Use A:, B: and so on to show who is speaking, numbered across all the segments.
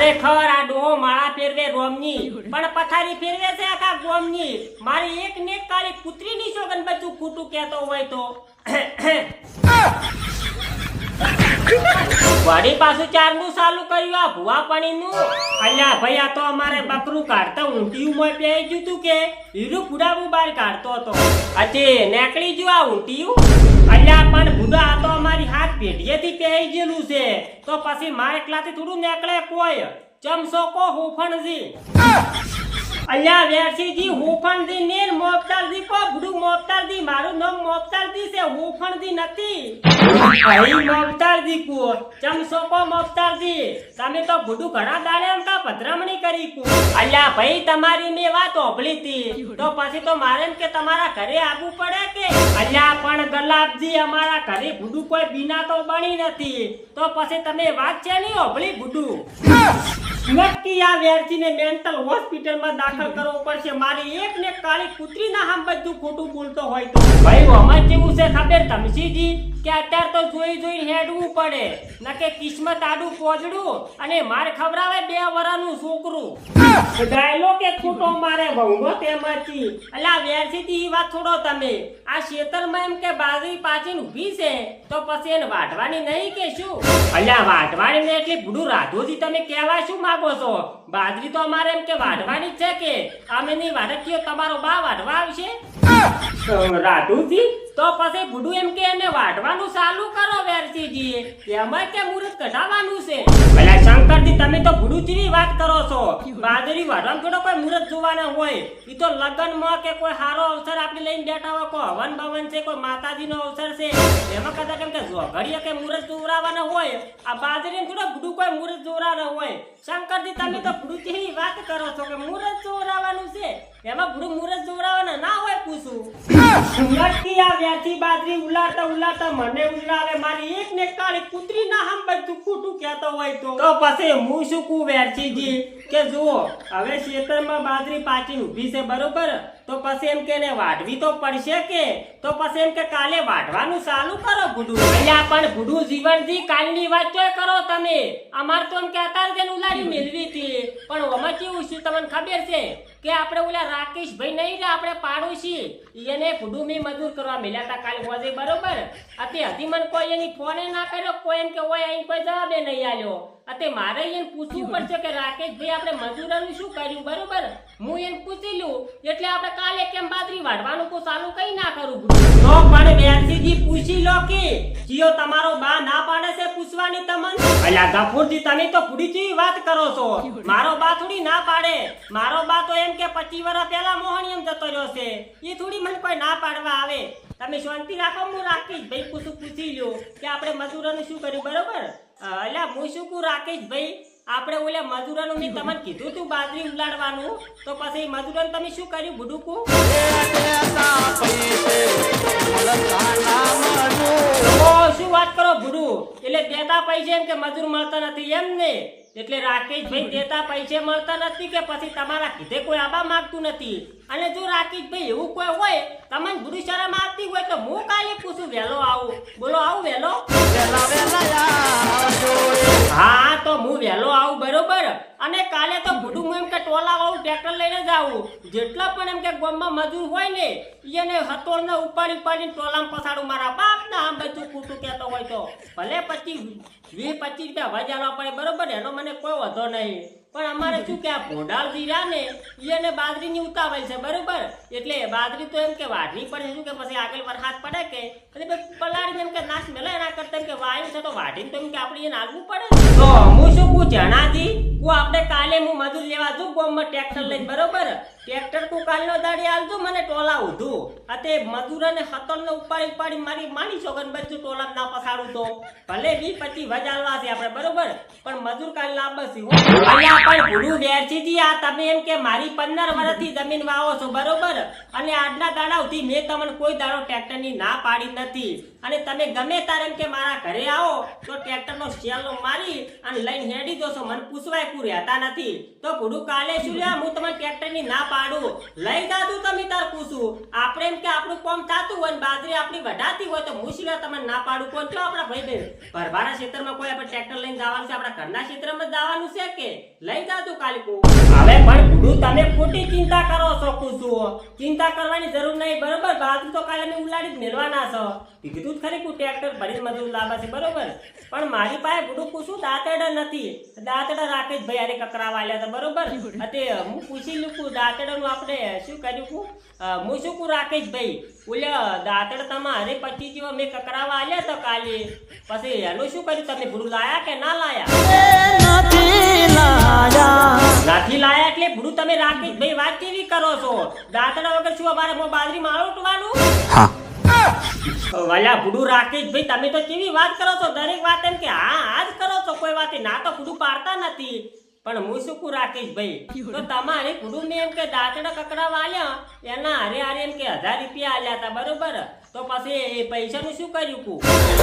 A: ખરેખર આ ડોહો માળા ફેરવે રોમની. પણ પથારી ફેરવે છે આખા ગોમની. મારી એક ને તારી પુત્રીની સોગન બધું ખોટું કહેતો હોય તો. વળી પાછું ચારનું ચાલુ કર્યું આ ભુવા પાણીનું? અલ્યા ભાઈ આ તો અમારે બકરું કાઢતા ઊંટિયું મોય પહેરી ગયું તું કે? હીરું ફુડાવું બાર કાઢતો હતો. અચે નેકળી ગયું આ ઊંટિયું? અલ્યા પણ ભૂડા આ તો અમારી હાથ પેઢીએથી પેઈ ગયેલું છે તો પછી માં એકલાથી થોડું નીકળે કોઈ. ચમસો કો હુફણજી. અલ્યા વેરસીજી હુફણજી ને મોપતારજી કો ભૂડું મોપતારજી મારું નામ મોપતારજી છે હુફણજી નથી. અહીં મોપતારજી કુ ચમસો કો મોપતારજી તમે તો ભૂડું ઘણા દાડે એમ કા પધરામણી કરી કુ અલ્યા ભાઈ, તમારી મેં વાત ઓભળી હતી તો પછી તો મારે કે તમારા ઘરે આવવું પડે કે? અલ્યા પણ ગલાબજી અમારા ઘરે ભૂડું કોઈ બીના તો બની નથી. તો પછી તમે વાત છે નહીં ઓભળી ભૂડું? નક્કી આ વ્યર્થીને મેન્ટલ હોસ્પિટલમાં દાખલ કરવો પડશે. મારી એક ને કાળી કૂતરીના હામ બધું ખોટું બોલતો હોય તો. ભાઈ અમાર કેવું છે ખબર? તમસીજી કે અત્યારે તો જોઈ જોઈ હેડવું પડે. નકે કિસ્મત આડું પોજડું અને માર ખવડાવે બે વરાનું છોકરું. ડાયલો કે ખોટો મારે વહુનો તેમાંથી. અલા વેરસીથી ઈ વાત છોડો તમે. આ ખેતરમાં એમ કે બાજરી પાછી ઊભી છે તો પછી એને વાઢવાની નહીં કે શું? અલ્યા વાઢવાની ને એટલી બુડું રાધોજી તમે કહેવા શું માંગો છો? બાજરી તો અમારે એમ કે વાઢવાની છે કે. અમે નહીં વાઢકીઓ તમારો બા વાઢવા આવશે? રાધુજી તો પછી બુડું એમ કે એને વાઢવાનું ચાલુ કરો વેરસીજી એમાં કે મુહૂર્ત કઢાવવાનું છે. ભલા શંકરજી, તમે તો જેવી વાત કરો છો. બાજરી વાઢવાનું થોડો કોઈ મુહૂર્ત જોવાના હોય. ઈ તો લગ્નમાં કે કોઈ સારો અવસર આપણે લઈને બેઠા હોય, કોઈ હવન ભવન છે, કોઈ માતાજીનો અવસર છે. એમાં કદાચ એમ કે ઝઘડીએ કે મુહૂર્ત જોવરાવાના હોય, આ બાજરી થોડો બુડું કોઈ મુહૂર્ત જોવરાના હોય. શંકરજી, તમે તો બુડું જેવી વાત કરો છો કે મુહૂર્ત જોવરાવાનું છે. એમાં બુડું મુહૂર્ત જોવરાવાના ના હોય પૂછું. નક્કી આ વ્યાથી બાજરી ઉલાડતા ઉલાડતા મને ઉલાડે મારી એક ને કાળી કૂતરી ના હમ બધું ખોટું કહેતો હોય તો. તો પછી હું શું કું વેરચીજી કે જુઓ હવે ખેતરમાં બાજરી પાછી ઊભી છે બરોબર? તો પછી એમ કે ને વાઢવી તો પડશે કે? તો પછી એમ કે કાલે વાઢવાનું ચાલુ કરો ભૂડું. અહીંયા પણ ભૂડું જીવનજી કાલની વાત તો કરો તમે. અમાર તો એમ કે અત્યારે તેને ઉલાડી મેળવી હતી. પણ અમે કેવું છે તમને ખબર છે? કે આપણે ઓલા રાકેશભાઈ નહીં રે આપણે પાડોશી. એને મેં મજૂર કરવા મેલ્યા હતા કાલે હોજે, બરોબર? અતે હજી મને કોઈ એની ફોને ના કર્યો, કોઈ એમ કે હોય અહીં કોઈ જવાબે નહીં આલ્યો. અતે મારે એને પૂછવું પડશે કે રાકેશભાઈ આપણે મજૂરોનું શું કર્યું? બરોબર? હું એને પૂછી લઉં એટલે આપણે કાલે કેમ બાજરી વાઢવાનું કો ચાલુ કઈ ના કરું તો પણ બેનસીજી પૂછી લો કે જીઓ તમારો બા ના પાડે છે પૂછવાની તમને? અલ્યા ગફુરજી તમે તો જેવી વાત કરો છો. મારો બા થોડી ના પાડે. મારો બા તો એમ કે 25 વર્ષ પહેલા મોહણીયમ જતો રહ્યો છે. એ થોડી મને કોઈ ના પાડવા આવે. તમે શાંતિ રાખો હું રાખીશ ભાઈ પૂછું પૂછી લ્યો કે આપણે મજૂરોનું શું કર્યું બરોબર? અલ્યા હું શું કહું, રાકેશ ભાઈ? આપણે ઓલા મજૂરાનું મેં તમને કીધું તું બાજરી ઉલાડવાનું તો પછી મજૂરોને તમે શું કર્યું ભૂડુકું શું વાત કરો ભૂડુ એટલે દેતા પૈસે એમ કે મજૂર મળતા નથી એમ ને? એટલે રાકેશભાઈ દેતા પૈસે મળતા નથી કે પછી તમારા કીધે કોઈ આબા માગતું નથી? અને જો રાકેશભાઈ એવું કોઈ હોય, તમને ગુરુ શરમ આવતી હોય તો હું કાલે પૂછું, વહેલો આવું. બોલો, આવું વહેલો? હા તો હું વહેલો આવું બરોબર? અને કાલે તો હું એમ કે ટોલા વાળું ટ્રેક્ટર લઈને જ જેટલા પણ એમ કે ગામમાં મજૂર હોય ને એને હતોળને ઉપાડી ઉપાડીને ટોલામાં પસાડું મારા. બાપના આમ બધું ખોટું કહેતો હોય તો. ભલે પછી વીસ, પચીસ રૂપિયા વજાડવા પડે, બરોબર એનો મને કોઈ વધો નહીં. પણ અમારે શું કે, આ ભોંડાળ જીરા ને એને બાજરીની ઉતાવળ છે, બરોબર? એટલે બાજરી તો એમ કે વાઢવી પડે શું કે પછી આગળ વરસાદ પડે કે? એટલે પલાળીને એમ કે નાશ મેલે એના કરતા કે વાયુ છે તો વાઢીને તો એમ કે આપણે એને આગવું પડે. તો હું શું પૂછ જણાજી હું આપણે કાલે હું મજૂર લેવા જઉં ગામમાં ટ્રેક્ટર લઈને બરોબર? ટ્રેક્ટર તું કાલનો દાડે આલજો, મને ટોલા ઉધું. અતે મજૂરોને હતોલને ઉપાડી ઉપાડી મારી માની છો ગણ બધું ટોલા ના પસાડું તો. ભલે વી પચી વજાલવા છે આપણે, બરોબર? પણ મજૂર કાલ લાંબસી હો. અહીંયા પણ ભૂલું વેરચીજી આ તમે એમ કે મારી 15 વર્ષથી જમીન વાવો છો, બરોબર? અને આજના દાડા સુધી મેં તમને કોઈ દાડો ટ્રેક્ટરની ના પાડી નથી. અને તમે ગમે તારે એમ કે મારા ઘરે આવો, તો ટ્રેક્ટરનો શેલો મારી અને લઈને હેડી દો છો મને પૂછવાય કુ રહેતા નથી. તો ભૂડું કાલે શું હું તમને ટ્રેક્ટરની ના પાડું લઈ દાદું તમે તાર પૂછું આપણે એમ કે આપણું કામ થાતું હોય ને બાજરી આપણી વઢાતી હોય તો હું તમે ના પાડું. કોણ? છો આપણા ભાઈ બેન ભરભારા ક્ષેત્રમાં કોઈ આપણે ટ્રેક્ટર લઈને જવાનું છે? આપણા ઘરના ક્ષેત્રમાં જવાનું છે કે? લઈ જાતું કાલિકુ હવે પણ ગુરુ તમે ખોટી ચિંતા કરો છો કુસુ ચિંતા કરવાની જરૂર નહીં બરોબર? બાજુ તો કાલે અમે ઉલાડી જ મેળવાના છો. કીધું જ ખરી કે ટ્રેક્ટર ભરી મજૂર લાવવા છે બરોબર? પણ મારી પાસે ગુરુ કુસું દાંતેડા નથી. દાંતેડા રાકેશ ભાઈ અરે કકરાવા આલ્યા હતા બરોબર? અતે હું પૂછી લઉં દાંતેડાનું આપણે શું કર્યું કુ હું શું કું રાકેશ ભાઈ? ઓલ્યા દાંતડ તમારે પચી જેવા મેં કકરાવા આલ્યા તો કાલે. પછી એનું શું કર્યું? તમે ગુરુ લાયા કે ના લાયા?
B: નથી લાયા.
A: એટલે લાયા ભૂડું તમે રાકેશ ભાઈ વાત કેવી કરો છો? દાંતડા વગર શું અમારે મો બાજરી માળું ઉઠવાનું વાલા ભૂડું રાકેશ ભાઈ તમે તો કેવી વાત કરો છો? દરેક વાત એમ કે હા હા જ કરો છો. કોઈ વાત ના તો ભૂડું પાડતા નથી. પણ હું શું કું રાકેશ ભાઈ? તો તમારે ભૂડું ને એમ કે દાંતડા કકડા વાલ્યા એના હારે હારે એમ કે હજાર રૂપિયા આલ્યા હતા બરોબર? તો પછી એ પૈસાનું શું કર્યું કુ?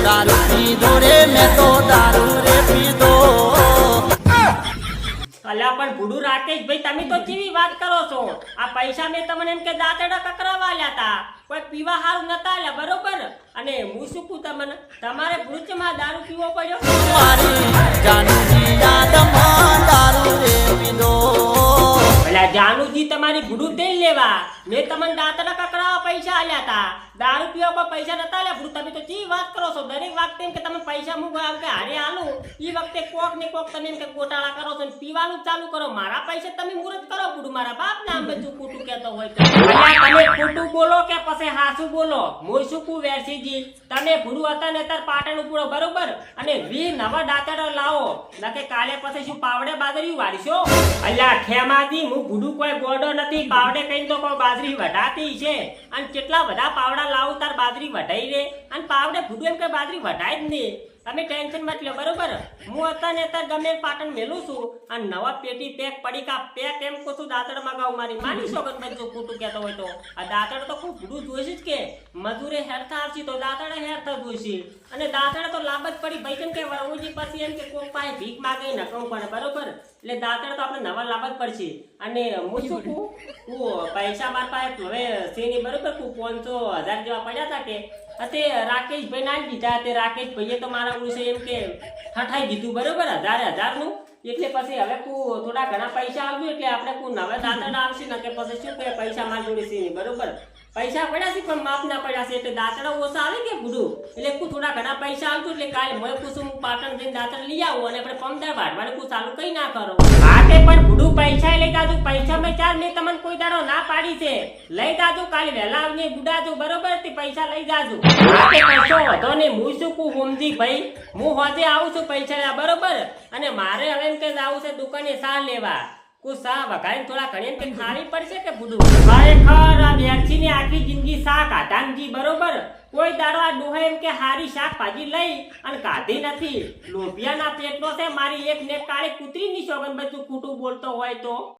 B: દારૂ પીધો રે મેં તો દારૂ રે પીધો.
A: અલ્યા પણ ભૂડું રાકેશ ભાઈ તમે તો કેવી વાત કરો છો? આ પૈસા મેં તમને એમ કે દાંતડા કકરાવા લ્યા તા કોઈ પીવા હારું નતા આલ્યા બરોબર? અને હું શું કહું તમને? તમારે ભૂચમાં દારૂ પીવો પડ્યો? જાનુજી તમારી ભૂડું તેલ લેવા. મેં તમને દાંતના કકરાવા પૈસા આલ્યા તા. દારૂ પીવા પર પૈસા નતા આલ્યા? ભૂડું તમે તો ચી વાત કરો છો? દરેક વખતે એમ કે તમે પૈસા મૂકો આમ કે હારે આલું એ વખતે કોક ને કોક તમે એમ કે ગોટાળા કરો છો ને પીવાનું ચાલુ કરો. મારા પૈસા તમે મુહૂર્ત કરો પૂરું મારા બાપ નામ બધું ખોટું કહેતો હોય તમે ખોટું બોલો કે પછી હાસું બોલો? હું શું કું વેરસીજી? તમે ભૂડું હતા ને અત્યારે પાટણ ઉપડો, બરોબર? અને વી નવા દાંતડા લાવો. નકે કાલે પછી શું પાવડે બાજરી વાળીશો? અલ્યા ખેમાથી હું ગુડું કોઈ ગોડો નથી. પાવડે કઈ તો કોઈ બાજરી વઢાતી છે. અને કેટલા બધા પાવડા લાવું તાર બાજરી વઢાઈ રે? અને પાવડે ફૂટું એમ કે બાજરી વઢાય જ નહીં. તમે ટેન્શન મત લો બરોબર? હું અત્યારે અત્યારે ગમે પાટણ મેલું છું અને નવા પેટી, પેક, પડીકા, પેક એમ કહું છું દાંતડ મગાવું મારી. માની શકો ને બધું ખોટું કહેતો હોય તો. આ દાંતડ તો ખૂબ ગુડું જોઈશે જ કે. મજૂરે હેરતા આવશે તો દાંતડે હેરતા જોઈશે. અને દાંતડ તો લાભ જ પડી, ભાઈ કેમ કે વરવુજી પછી એમ કે કોઈ પાસે ભીખ માગે નકમ પડે, બરોબર? એટલે દાંતડ તો આપણે નવા લાભ જ પડશે. અને હું શું કહું? હું પૈસા માર પાસે, હવે શેની, બરોબર? હું પાંચસો હજાર જેવા પડ્યા હતા કે તે રાકેશભાઈ ના દીધા. તે રાકેશભાઈએ તો મારા વિશે એમ કે ઠઠાઈ દીધું. બરોબર? હજાર હજારનું? એટલે પછી હવે તું થોડા ઘણા પૈસા આવ્યું એટલે આપણે તું નવે દાંતડા આવશે ને કે પછી શું કે પૈસા માર જોડે છે બરોબર? પૈસા પડ્યા છે, પણ માપ ના પડ્યા છે. એટલે દાંતડા ઓછા આવે કે ભૂડું? એટલે કુ થોડા ઘણા પૈસા આવતું એટલે કાલે મોય કુસુમ પાટણ જઈને દાંતણ લઈ આવું અને આપણે પમદાર વાઢવાનું કું ચાલુ કઈ ના કરો? હા પણ ભૂડું પૈસા લઈ જાજુ. પૈસા મેં ચાર મેં તમને કોઈ દાડો ના પાડી છે. લઈ દાજો કાલે વહેલા આવીને બુડાજો બરોબર? તે પૈસા લઈ જાજો. હા પૈસો વધો ને હું શું કું હોમજી ભાઈ? હું હોજે આવું છું પૈસા બરોબર? અને મારે હવે એમ કે આવું છે દુકાને સાર લેવા. કુ સા થોડા ઘણી કે ખાવી પડશે કે બુડું ખરેખર આ બેરસીની આખી જિંદગી સા કાઢાનજી બરોબર? કોઈ દાડો આ ડોહા એમ કે હારી શાકભાજી લઈ અને કાઢી નથી. લોભિયાના પેટનો છે, મારી એક ને કાળી કૂતરીની સોગંદ બધું ખોટું બોલતો હોય તો.